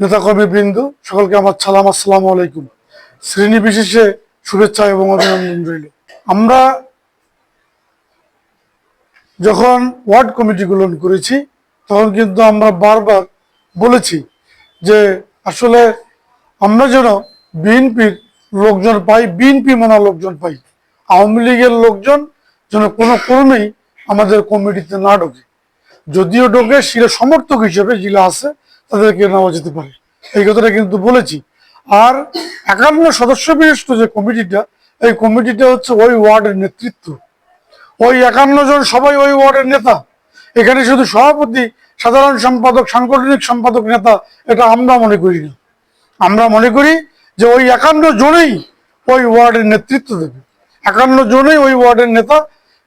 নেতাকর্মী বৃন্দ সকলকে আমার সালাম, আসসালামু আলাইকুম। শ্রেণি বিশেষে শুভেচ্ছা এবং অভিনন্দন রইল। আমরা যখন ওয়ার্ড কমিটিগুলো করেছি, তখন কিন্তু আমরা বারবার বলেছি যে আসলে আমরা যেন বিএনপির লোকজন পাই, বিএনপি মানা লোকজন পাই। আওয়ামী লীগের লোকজন যেন কোনো ক্রমেই আমাদের কমিটিতে না ঢোকে। যদিও ঢোকে সেটা সমর্থক হিসেবে যেগুলো আছে তাদেরকে নেওয়া যেতে পারে। এই কথাটা কিন্তু বলেছি। আর একান্ন সদস্য বিশিষ্ট যে কমিটিটা, এই কমিটিটা হচ্ছে ওই ওয়ার্ডের নেতৃত্ব। ওই একান্ন জন সবাই ওই ওয়ার্ডের নেতা। এখানে শুধু সভাপতি, সাধারণ সম্পাদক, সাংগঠনিক সম্পাদক নেতা, এটা আমরা মনে করি না। আমরা মনে করি যে ওই একান্ন জনেই ওই ওয়ার্ডের নেতৃত্ব দেবে। একান্ন জনেই ওই ওয়ার্ডের নেতা।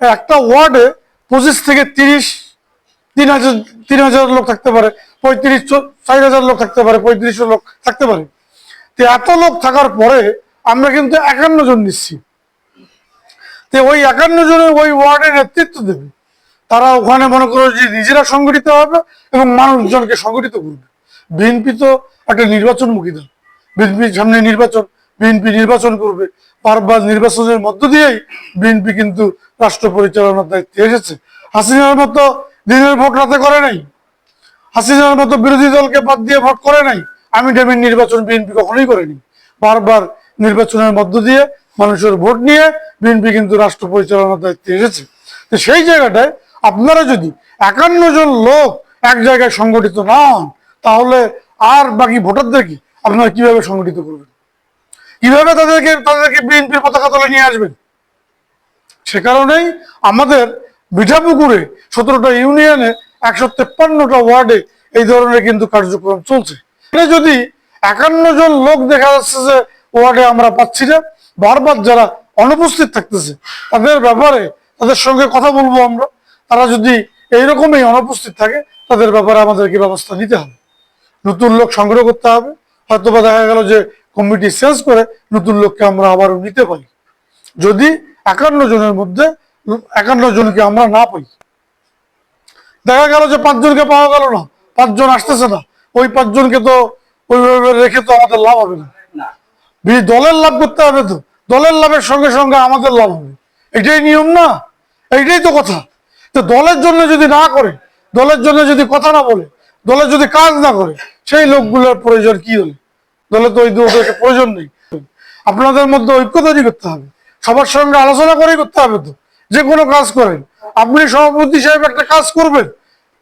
একটা ওয়ার্ডে পঁচিশ থেকে তিরিশ, তিন হাজার তিন হাজার লোক থাকতে পারে। পঁয়ত্রিশ চার হাজার লোক থাকতে পারে পঁয়ত্রিশশো লোক থাকতে পারে। তো এত লোক থাকার পরে আমরা কিন্তু একান্ন জন নিচ্ছি। তো ওই একান্ন জনের ওই ওয়ার্ডের নেতৃত্ব দেবে। তারা ওখানে মনে করো যে নিজেরা সংগঠিত হবে এবং মানুষজনকে সংগঠিত করবে। বিএনপি তো একটা নির্বাচনমুখী দল। বিএনপির সামনে নির্বাচন, বিএনপি নির্বাচন করবে। বারবার নির্বাচনের মধ্য দিয়েই বিএনপি কিন্তু রাষ্ট্র পরিচালনার দায়িত্বে এসেছে। হাসিনার মতো দিনের ভোট রাতে করে নাই। হাসিনার মতো বিরোধী দলকে বাদ দিয়ে ভোট করে নাই। আমি ডেমের নির্বাচন বিএনপি কখনোই করেনি। বারবার নির্বাচনের মধ্য দিয়ে মানুষের ভোট নিয়ে বিএনপি কিন্তু রাষ্ট্র পরিচালনার দায়িত্বে এসেছে। তো সেই জায়গাটায় আপনারা যদি একান্ন জন লোক এক জায়গায় সংগঠিত না হন, তাহলে আর বাকি ভোটারদেরকে আপনারা কীভাবে সংগঠিত করবেন? কীভাবে তাদেরকে তাদেরকে বিএনপির পতাকা তলে নিয়ে আসবেন? সে কারণেই আমাদের বিঠাপুকুরে সতেরোটা ইউনিয়নে একশো তেপ্পান্নটা ওয়ার্ডে এই ধরনের কিন্তু কার্যক্রম চলছে। এখানে যদি একান্ন জন লোক দেখা যাচ্ছে যে ওয়ার্ডে আমরা পাচ্ছি না, বারবার যারা অনুপস্থিত থাকতেছে, তাদের ব্যাপারে তাদের সঙ্গে কথা বলব আমরা। তারা যদি এইরকমই অনুপস্থিত থাকে, তাদের ব্যাপারে আমাদেরকে ব্যবস্থা নিতে হবে। নতুন লোক সংগ্রহ করতে হবে। হয়তোবা দেখা গেল যে কমিটি চেঞ্জ করে নতুন লোককে আমরা আবারও নিতে পারি। যদি একান্ন জনের মধ্যে, একান্ন জনকে আমরা না পাই দেখা গেল যে পাঁচজনকে পাওয়া গেল না পাঁচজন আসতেছে না। ওই পাঁচজনকে তো ওইভাবে রেখে তো আমাদের লাভ হবে না। দলের লাভ করতে হবে তো। দলের লাভের সঙ্গে সঙ্গে আমাদের লাভ হবে। এটাই নিয়ম না? এইটাই তো কথা। তো দলের জন্য যদি না করে দলের জন্য যদি কথা না বলে দলের যদি কাজ না করে সেই লোকগুলোর প্রয়োজন কি হলে? দলে তো ওই দুটোকে প্রয়োজন নেই। আপনাদের মধ্যে ঐক্য তৈরি করতে হবে। সবার সঙ্গে আলোচনা করেই করতে হবে তো। যে কোনো কাজ করেন। আপনি সভাপতি সাহেব একটা কাজ করবেন।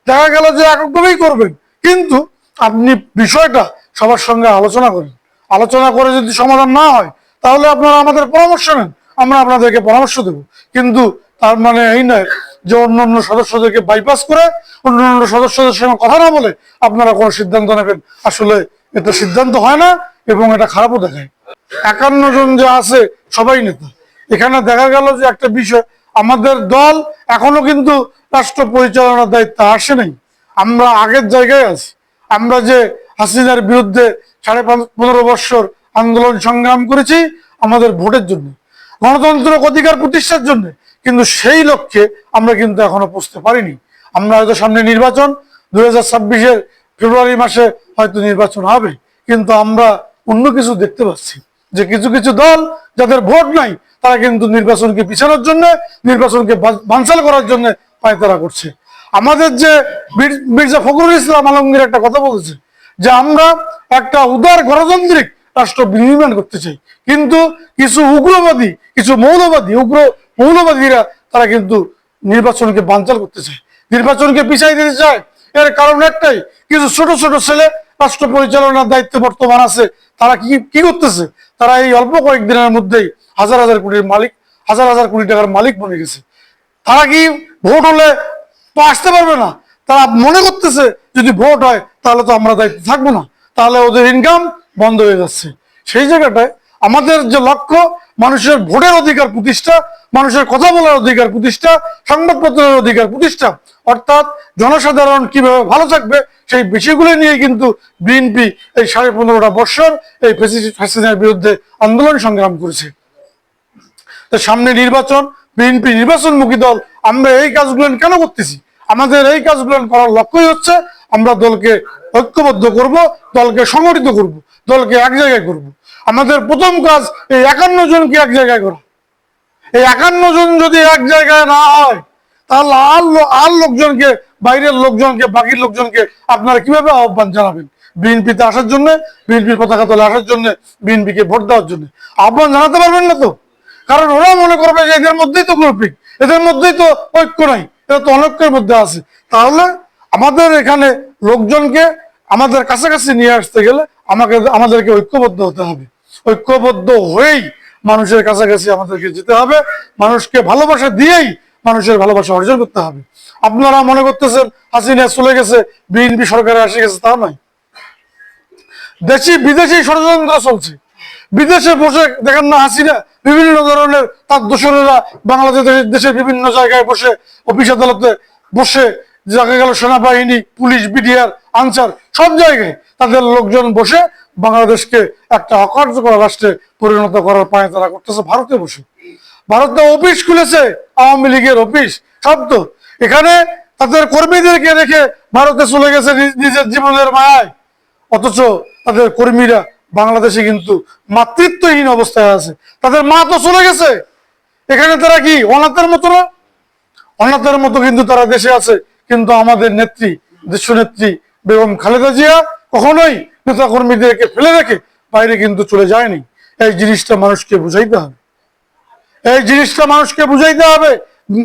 দেখা গেল যে এককভাবেই করবেন। কিন্তু আপনি বিষয়টা সবার সঙ্গে আলোচনা করেন। আলোচনা করে যদি সমাধান না হয়, তাহলে আপনারা আমাদের পরামর্শ নেন। আমরা আপনাদেরকে পরামর্শ দেব। কিন্তু তার মানে এই নয় যে অন্য অন্য সদস্যদেরকে বাইপাস করে অন্য অন্য সদস্যদের সঙ্গে কথা না বলে আপনারা কোনো সিদ্ধান্ত নেবেন। আসলে এটা সিদ্ধান্ত হয় না এবং এটা খারাপও দেখায়। একান্ন জন যে আছে, সবাই নেতা। এখানে দেখা গেল যে একটা বিষয় আমাদের দল এখনও কিন্তু রাষ্ট্র পরিচালনার দায়িত্বে আসে নাই। আমরা আগের জায়গায় আছি। আমরা যে হাসিনার বিরুদ্ধে সাড়ে পনেরো বৎসর আন্দোলন সংগ্রাম করেছি আমাদের ভোটের জন্য গণতন্ত্র অধিকার প্রতিষ্ঠার জন্য, কিন্তু সেই লক্ষ্যে আমরা কিন্তু এখনও পৌঁছতে পারিনি। আমরা হয়তো সামনে নির্বাচন, দুই হাজার ফেব্রুয়ারি মাসে হয়তো নির্বাচন হবে, কিন্তু আমরা অন্য কিছু দেখতে পাচ্ছি। যে কিছু কিছু দল যাদের ভোট নাই, তারা কিন্তু নির্বাচনকে পিছানোর জন্য, নির্বাচনকে বানচাল করার জন্য পায়তারা করছে। আমাদের যে মির্জা ফখরুল ইসলাম আলমগীর একটা কথা বলেছে, যে আমরা একটা উদার গণতান্ত্রিক রাষ্ট্র বিনির্মাণ করতে চাই। কিন্তু কিছু উগ্রবাদী, কিছু মৌলবাদী, উগ্র মৌলবাদীরা তারা কিন্তু নির্বাচনকে বানচাল করতে চায়। নির্বাচনকে পিছাই দিতে চায়। এর কারণ একটাই, কিছু ছোট ছোট ছেলে রাষ্ট্র পরিচালনার দায়িত্ব বর্তমান আছে। তারা কি কি করতেছে? তারা এই অল্প কয়েকদিনের মধ্যেই হাজার হাজার কোটির মালিক, হাজার হাজার কোটি টাকার মালিক বনে গেছে। তারা কি ভোট হলে আসতে পারবে না? তারা মনে করতেছে, যদি ভোট হয়, তাহলে তো আমরা দায়িত্ব থাকব না। তাহলে ওদের ইনকাম বন্ধ হয়ে যাচ্ছে। সেই জায়গাটায় আমাদের যে লক্ষ্য, মানুষের ভোটের অধিকার প্রতিষ্ঠা, মানুষের কথা বলার অধিকার প্রতিষ্ঠা, সংবাদপত্রের অধিকার প্রতিষ্ঠা। অর্থাৎ জনসাধারণ কীভাবে ভালো থাকবে, সেই বিষয়গুলো নিয়ে কিন্তু বিএনপি এই সাড়ে পনেরোটা বৎসর এই ফ্যাসিনের বিরুদ্ধে আন্দোলন সংগ্রাম করেছে। সামনে নির্বাচন বিএনপি নির্বাচনমুখী দল, আমরা এই কাজগুলো কেন করতেছি? আমাদের এই কাজগুলো করার লক্ষ্যই হচ্ছে, আমরা দলকে ঐক্যবদ্ধ করব, দলকে সংগঠিত করব, দলকে এক জায়গায় করব। আমাদের প্রথম কাজ এই একান্ন জনকে এক জায়গায় করা। এই একান্ন জন যদি এক জায়গায় না হয়, তাহলে আর আর লোকজনকে, বাইরের লোকজনকে, বাকি লোকজনকে আপনারা কীভাবে আহ্বান জানাবেন? বিএনপিতে আসার জন্য, বিএনপির পতাকা তলে আসার জন্য, বিএনপিকে ভোট দেওয়ার জন্য। আহ্বান জানাতে পারবেন না তো? কারণ ওরা মনে করবে যে এদের মধ্যেই তো গ্রুপিং এদের মধ্যেই তো ঐক্য নাই এটা তো অনৈক্যের মধ্যে আছে। তাহলে আমাদের এখানে লোকজনকে আমাদের কাছাকাছি নিয়ে আসতে গেলে আমাকে, আমাদেরকে ঐক্যবদ্ধ হতে হবে। ঐক্যবদ্ধ হয়েই মানুষের কাছাকাছি আমাদেরকে যেতে হবে। মানুষকে ভালোবাসা দিয়েই মানুষের ভালোবাসা অর্জন করতে হবে। আপনারা মনে করতেছেন হাসিনা চলে গেছে, বিএনপি সরকারে আসে গেছে, তা নয়। দেশি, বিদেশি ষড়যন্ত্র চলছে। বিদেশে বসে দেখেন না হাসিনা, বিভিন্ন ধরনের তার দোসরেরা বাংলাদেশ দেশের বিভিন্ন জায়গায় বসে, অফিস আদালতে বসে দেখা গেল সেনাবাহিনী, পুলিশ, বিডিআর, আনসার, সব জায়গায় তাদের লোকজন বসে বাংলাদেশকে একটা অকার্যকর রাষ্ট্রে পরিণত করার পায়ে তারা করতেছে, ভারতে বসে। ভারতে অফিস খুলেছে, আওয়ামী লীগের অফিস, সব তো। এখানে তাদের কর্মীদেরকে রেখে ভারতে চলে গেছে নিজ- নিজের জীবনের মায়ায়। অথচ তাদের কর্মীরা বাংলাদেশে কিন্তু মাতৃত্বহীন অবস্থায় আছে। তাদের মা তো চলে গেছে। এখানে তারা কি অনাথের মতো না? অনাথের মতো কিন্তু তারা দেশে আছে। কিন্তু আমাদের নেত্রী দেশ নেত্রী বেগম খালেদা জিয়া কখনোই নেতা কর্মীদেরকে ফেলে রেখে বাইরে কিন্তু চলে যায়নি। এই জিনিসটা মানুষকে বুঝাইতে হবে। এই জিনিসটা মানুষকে বুঝাইতে হবে,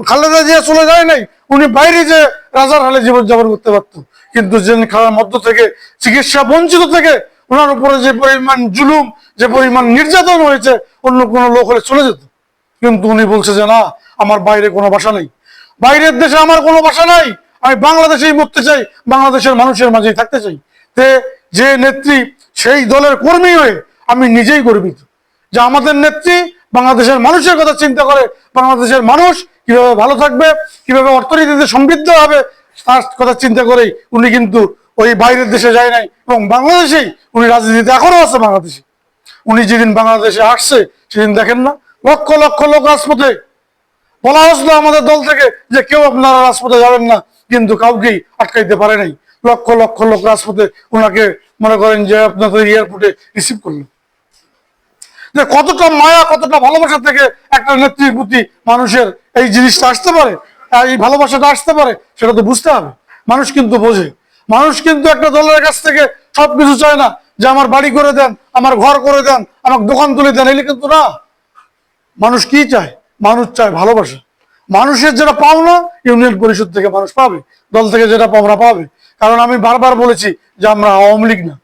খালেদা জিয়া চলে যায় নাই, উনি বাইরে যে রাজার হালে জীবনযাপন করতে পারতো। কিন্তু যে খাওয়ার মধ্য থেকে, চিকিৎসা বঞ্চিত থেকে ওনার উপরে যে পরিমাণ জুলুম, যে পরিমাণ নির্যাতন হয়েছে, অন্য কোনো লোক হলে চলে যেত। কিন্তু উনি বলছে যে না, আমার বাইরে কোনো বাসা নেই। বাইরের দেশে আমার কোনো বাসা নাই। আমি বাংলাদেশেই মরতে চাই, বাংলাদেশের মানুষের মাঝেই থাকতে চাই। তে যে নেত্রী, সেই দলের কর্মী হয়ে আমি নিজেই গর্বিত। যে আমাদের নেত্রী বাংলাদেশের মানুষের কথা চিন্তা করে, বাংলাদেশের মানুষ কীভাবে ভালো থাকবে, কীভাবে অর্থনীতিতে সমৃদ্ধ হবে, তার কথা চিন্তা করেই উনি কিন্তু ওই বাইরের দেশে যায় নাই এবং বাংলাদেশেই উনি রাজনীতিতে এখনও আছে বাংলাদেশে। উনি যেদিন বাংলাদেশে আসছে, সেদিন দেখেন না, লক্ষ লক্ষ লোক রাজপথে। বলা হয়েছিল আমাদের দল থেকে যে কেউ আপনারা রাজপথে যাবেন না কিন্তু কাউকেই আটকাইতে পারে নাই। লক্ষ লক্ষ লোক রাজপথে ওনাকে মনে করেন যে আপনাদের এয়ারপোর্টে রিসিভ করল। যে কতটা মায়া, কতটা ভালোবাসা থেকে একটা নেত্রীর প্রতি মানুষের এই জিনিসটা আসতে পারে এই ভালোবাসাটা আসতে পারে, সেটা তো বুঝতে হবে। মানুষ কিন্তু বোঝে। মানুষ কিন্তু একটা দলের কাছ থেকে সবকিছু চায় না যে আমার বাড়ি করে দেন, আমার ঘর করে দেন আমার দোকান তুলে দেন, এলে কিন্তু না। মানুষ কি চায়? মানুষ চায় ভালোবাসা। মানুষের যেটা পাওনা, ইউনিয়ন পরিষদ থেকে মানুষ পাবে, দল থেকে যেটা পাওনা পাবে। কারণ আমি বারবার বলেছি যে আমরা আওয়ামী লীগ না।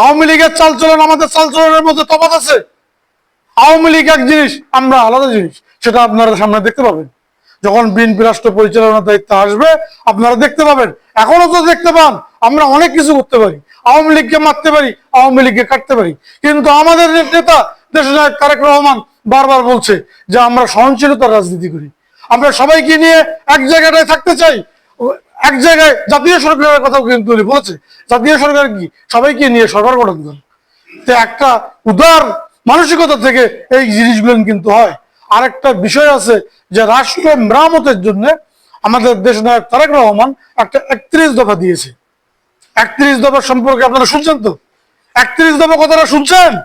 আওয়ামী লীগের চালচলন, আমাদের চালচলনের মধ্যে তফাৎ আছে। আওয়ামী লীগ এক জিনিস, আমরা আলাদা জিনিস, সেটা আপনারা সামনে দেখতে পাবেন। যখন বিএনপি রাষ্ট্র পরিচালনার দায়িত্ব আসবে, আপনারা দেখতে পাবেন। এখনও তো দেখতে পান, আমরা অনেক কিছু করতে পারি। আওয়ামী লীগকে মারতে পারি, আওয়ামী লীগকে কাটতে পারি। কিন্তু আমাদের নেতা দেশনায়ক তারেক রহমান বারবার বলছে যে আমরা সহনশীলতার রাজনীতি করি। আমরা সবাইকে নিয়ে এক জায়গাটায় থাকতে চাই। এক জায়গায় জাতীয় সরকারের কথাও কিন্তু উনি বলেছে। জাতীয় সরকার কি? সবাইকে নিয়ে সরকার গঠন করে তো একটা উদার মানসিকতা থেকে এই জিনিসগুলো কিন্তু হয়। আরেকটা বিষয় আছে যে রাষ্ট্র মেরামতের জন্য আমাদের দেশ নায়ক তারেক রহমান একটা একত্রিশ দফা দিয়েছে। একত্রিশ দফা সম্পর্কে আপনারা শুনছেন তো? একত্রিশ দফা কথাটা শুনছেন?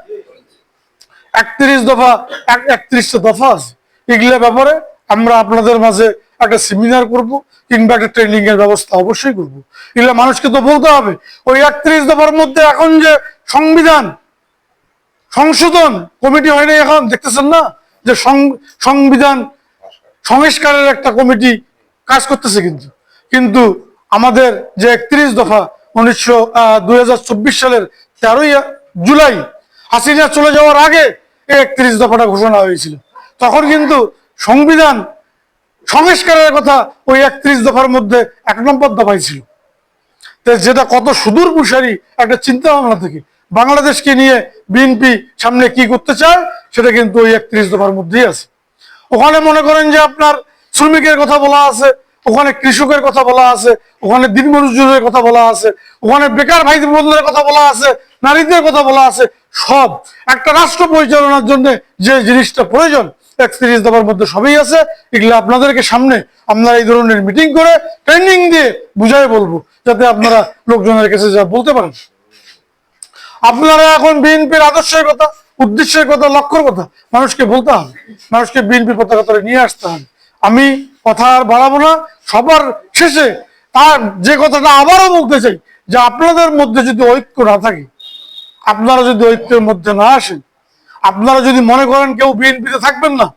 একত্রিশ দফা, এক- একত্রিশটা দফা আছে। এগুলো ব্যাপারে আমরা আপনাদের মাঝে একটা সেমিনার করব, কিংবা একটা ট্রেনিং এর ব্যবস্থা অবশ্যই করব। এগুলো মানুষকে তো বলতে হবে, ওই একত্রিশ দফার মধ্যে এখন যে সংবিধান, সংশোধন কমিটি হয়নি এখন, দেখতেছেন না? যে সংবিধান সংস্কারের একটা কমিটি কাজ করতেছে কিন্তু। কিন্তু আমাদের যে একত্রিশ দফা উনিশশো দুই সালের তেরোই জুলাই, হাসিনা চলে যাওয়ার আগে এই একত্রিশ দফাটা ঘোষণা হয়েছিল। তখন কিন্তু সংবিধান সংস্কারের কথা ওই একত্রিশ দফার মধ্যে এক নম্বর দফায় ছিল। যেটা কত সুদূর প্রসারী একটা চিন্তা ভাবনা থেকে। বাংলাদেশকে নিয়ে বিএনপি সামনে কি করতে চায়, সেটা কিন্তু ওই একত্রিশ দফার মধ্যেই আছে। ওখানে মনে করেন যে আপনার শ্রমিকের কথা বলা আছে, ওখানে কৃষকের কথা বলা আছে, ওখানে দিনমজুরের কথা বলা আছে, ওখানে বেকার ভাই বোনদের কথা বলা আছে, নারীদের কথা বলা আছে, সব। একটা রাষ্ট্র পরিচালনার জন্য যে জিনিসটা প্রয়োজন এক্সপিরিয়েন্স দেওয়ার মধ্যে সবই আছে। এগুলো আপনাদেরকে সামনে আপনারা এই ধরনের মিটিং করে ট্রেনিং দিয়ে বুঝাই বলব, যাতে আপনারা লোকজনের কাছে যা বলতে পারেন। আপনারা এখন বিএনপির আদর্শের কথা, উদ্দেশ্যের কথা, লক্ষ্যর কথা মানুষকে বলতে হবে। মানুষকে বিএনপির পতাকা নিয়ে আসতে হবে। আমি কথা আর বাড়াবো না। সবার শেষে তার যে কথাটা আবারও বলতে চাই, যে আপনাদের মধ্যে যদি ঐক্য না থাকে, আপনারা যদি ঐক্যের মধ্যে না আসেন আপনারা যদি মনে করেন কেউ বিএনপিতে থাকবেন না,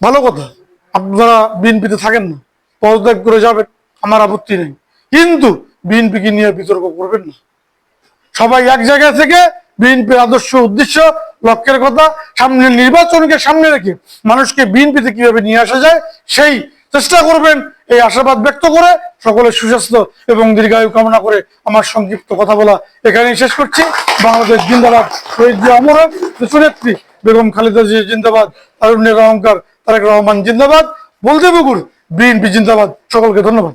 ভালো কথা। আপনারা বিএনপিতে থাকেন না, পদত্যাগ করে যাবেন, আমার আপত্তি নেই। কিন্তু বিএনপিকে নিয়ে বিতর্ক করবেন না। সবাই এক জায়গা থেকে বিএনপির আদর্শ উদ্দেশ্য, লক্ষ্যের কথা সামনে নির্বাচনকে সামনে রেখে মানুষকে বিএনপিতে কীভাবে নিয়ে আসা যায়, সেই চেষ্টা করবেন এই আশাবাদ ব্যক্ত করে সকলের সুস্বাস্থ্য এবং দীর্ঘায়ু কামনা করে আমার সংক্ষিপ্ত কথা বলা এখানেই শেষ করছি। বাংলাদেশ জিন্দাবাদ, শহীদ আমরা দেশনেত্রী বেগম খালেদা জিয়া জিন্দাবাদ, তারুণ্যের অহংকার, তারেক রহমান জিন্দাবাদ বলদেবগুর বিএনপি জিন্দাবাদ। সকলকে ধন্যবাদ।